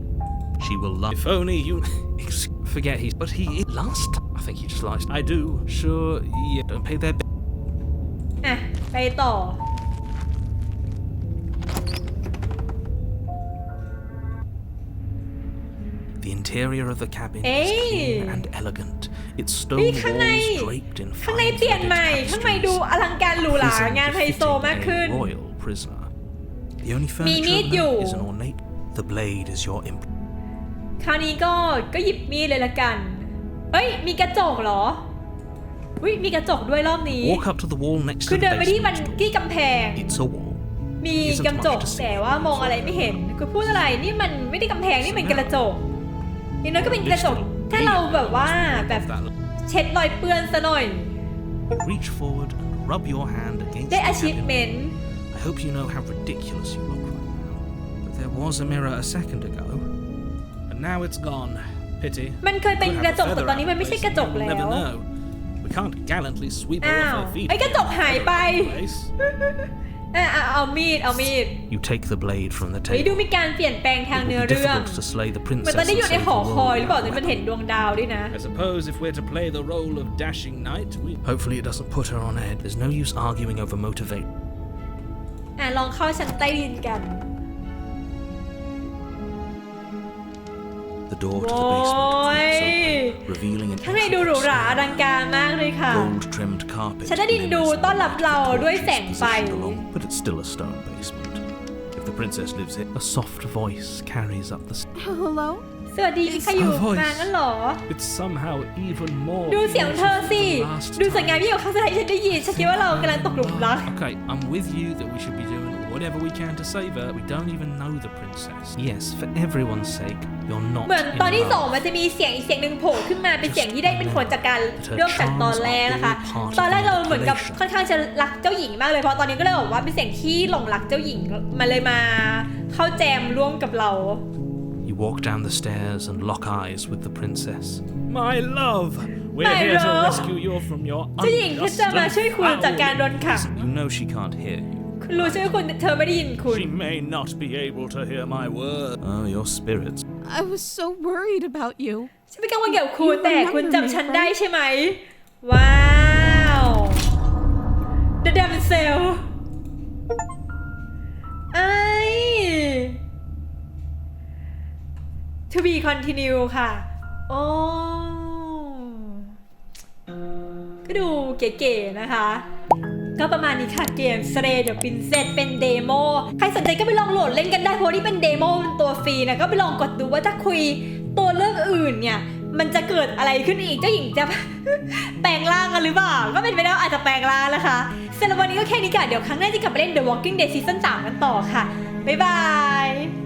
Speaker 2: She will love. If only you Ex- forget he's. But he is last. I think he just lies. I do. Sure. Yeah. Don't pay their.
Speaker 1: อะ ไปต่อ
Speaker 2: The interior of the cabin is
Speaker 1: Hey.
Speaker 2: clean and elegant. Its stone
Speaker 1: นี่
Speaker 2: walls
Speaker 1: ข้างใน
Speaker 2: draped in
Speaker 1: ข้างใน
Speaker 2: fine
Speaker 1: เปลี่ยน
Speaker 2: threaded
Speaker 1: ใหม่ข้างในดู
Speaker 2: tapestries.
Speaker 1: อลังการหรูหรา
Speaker 2: Prison
Speaker 1: งานไฮโซ
Speaker 2: befitting
Speaker 1: มากขึ้น
Speaker 2: a royal prisoner. The only
Speaker 1: มี
Speaker 2: furniture
Speaker 1: มีด
Speaker 2: of
Speaker 1: อยู่
Speaker 2: note is an ornate. The blade is your imp.
Speaker 1: คราวนี้ก็ก็หยิบมีดเลยละกัน เฮ้ย มีกระจกเหรอ อุ้ยมีกระจกด้วยรอบนี้
Speaker 2: Walk up to the wall next
Speaker 1: คื
Speaker 2: to
Speaker 1: อ
Speaker 2: the
Speaker 1: เดินไปที่มัน
Speaker 2: basement door.
Speaker 1: ที่กำแพง
Speaker 2: It's a wall.
Speaker 1: มีกระจกแต่ว่ามองอะไรไม่เห็นคือพูดอะไรนี่มันไม่ได้กำแพงนี่มันกระจกอย่างน้อยก็เป็นกระจกถ้าเราแบบว่าแบบ
Speaker 2: That
Speaker 1: เช็ดรอยเปื้อนซะหน่อย
Speaker 2: reach forward and rub your hand against
Speaker 1: ได้
Speaker 2: the cabin.
Speaker 1: achievement
Speaker 2: I hope you know how ridiculous you look right now. But there was a mirror a second ago. And now it's gone. Pity.
Speaker 1: มันเคยเป็น
Speaker 2: Could
Speaker 1: ก
Speaker 2: have
Speaker 1: ระจก
Speaker 2: a
Speaker 1: แต่
Speaker 2: feather
Speaker 1: ตอนนี้มันไม่ใช่
Speaker 2: out
Speaker 1: กระจก
Speaker 2: of place,
Speaker 1: แล้
Speaker 2: and
Speaker 1: ว
Speaker 2: you'll never know. We can't gallantly sweep her
Speaker 1: อ้า
Speaker 2: off
Speaker 1: ว
Speaker 2: her feet.
Speaker 1: ไอ้กระจกหายไป
Speaker 2: Place.
Speaker 1: อ่ะอ่ะเอามีด เอามีด
Speaker 2: You take the blade from the
Speaker 1: เฮ้ย
Speaker 2: table.
Speaker 1: ดูมีการเปลี่ยนแปลงทาง
Speaker 2: It
Speaker 1: เนื้อ
Speaker 2: will be
Speaker 1: เรื่อง
Speaker 2: difficult to slay the
Speaker 1: เหมือน
Speaker 2: princess
Speaker 1: ตอนได้อยู่
Speaker 2: and
Speaker 1: ใน
Speaker 2: save
Speaker 1: หอ
Speaker 2: the
Speaker 1: คอยห
Speaker 2: world
Speaker 1: รือเปล่า
Speaker 2: with
Speaker 1: ที่มัน
Speaker 2: weapon.
Speaker 1: เห็นดวงดาวด้วยนะ
Speaker 2: I suppose if we're to play the role of dashing knight, we... Hopefully it doesn't put her on edge. There's no use arguing over motivate.
Speaker 1: อ่ะลองเข้าชั้นใต้ดินกัน
Speaker 2: The door to
Speaker 1: โอ้
Speaker 2: the basement
Speaker 1: ย
Speaker 2: is open, revealing an
Speaker 1: ข้างในดูหรูหราอลังการมากเลยค่ะ
Speaker 2: gold-trimmed carpet.
Speaker 1: ชั้นใต้ดินดูต้อนรับเราด้วยแสงไฟ
Speaker 2: Positioned along, but it's still a stone basement. If the princess lives here, a soft voice carries up the stairs.
Speaker 3: Hello?
Speaker 1: สวัสดีมีใครอยู่
Speaker 2: It's her voice
Speaker 1: มางั้นเหรอ
Speaker 2: It's somehow even more
Speaker 1: ดูเสียงเธอสิ
Speaker 2: beautiful than last
Speaker 1: ดูสวยงาม
Speaker 2: time.
Speaker 1: ยิ่งกว่าครั้งสุดท้ายที่ฉันได้ยิน ฉันคิดว่าเรากำลังตกหลุมรัก
Speaker 2: Okay, I'm with you that we should be doing whatever we can to save her. We don't even know the princess. Yes, for everyone's sake, you're not
Speaker 1: เหมือน
Speaker 2: in
Speaker 1: ตอนที่สอง
Speaker 2: love.
Speaker 1: มันจะมีเสียงอีกเสียงหนึ่งโผล่ขึ้นมาเป็นเสียงที่ได้เป็นผลจากการเริ่มจากตอนแรกนะคะ ตอนแรกเราเหมือนกับค่อนข้างจะรักเจ้าหญิงมากเลยเพราะตอนนี้ก็เลยบอกว่าเป็นเสียงที่หลงรักเจ้าหญิงมาเลยมาเข้าแจมร่วมกับเรา
Speaker 2: You walk down the stairs and lock eyes with the princess. My love, we're
Speaker 1: My
Speaker 2: here
Speaker 1: love.
Speaker 2: to rescue you from your
Speaker 1: เจ้าหญิง
Speaker 2: unjust
Speaker 1: จะมา
Speaker 2: and
Speaker 1: ช่วยคุณจากการโดน
Speaker 2: foul
Speaker 1: ขัง
Speaker 2: prison. You know she can't hear you.
Speaker 1: คุณรู้ใช่ไหมคุณเธอไม่ได้ยินคุณ
Speaker 2: She may not be able to hear my words. Oh, your spirits.
Speaker 3: I was so worried about you.
Speaker 1: ฉันไม่กังวลเกี่ยวกับคุณ
Speaker 3: You
Speaker 1: แต่
Speaker 3: remember
Speaker 1: คุณจำฉัน
Speaker 3: me,
Speaker 1: ได้
Speaker 3: right?
Speaker 1: ใช่ไหม ว้าว The Damsel ไอ To be continue ค่ะ โอ้ ก็ดูเก๋ๆนะคะ ก็ประมาณนี้ค่ะเกม Stray the Princess เป็นเดโมใครสนใจก็ไปลองโหลดเล่นกันได้เพราะว่านี่เป็นเดโมเป็นตัวฟรีนะก็ไปลองกดดูว่าถ้าคุยตัวเลือกอื่นเนี่ยมันจะเกิดอะไรขึ้นอีกเจ้าหญิงจะแปลงร่างกันหรือเปล่า ก็เป็นไปได้ว่าอาจจะแปลงร่างนะคะสำหรับวันนี้ก็แค่นี้ค่ะเดี๋ยวครั้งหน้าจะกลับไปเล่น The Walking Dead Season 3กันต่อค่ะบ๊ายบาย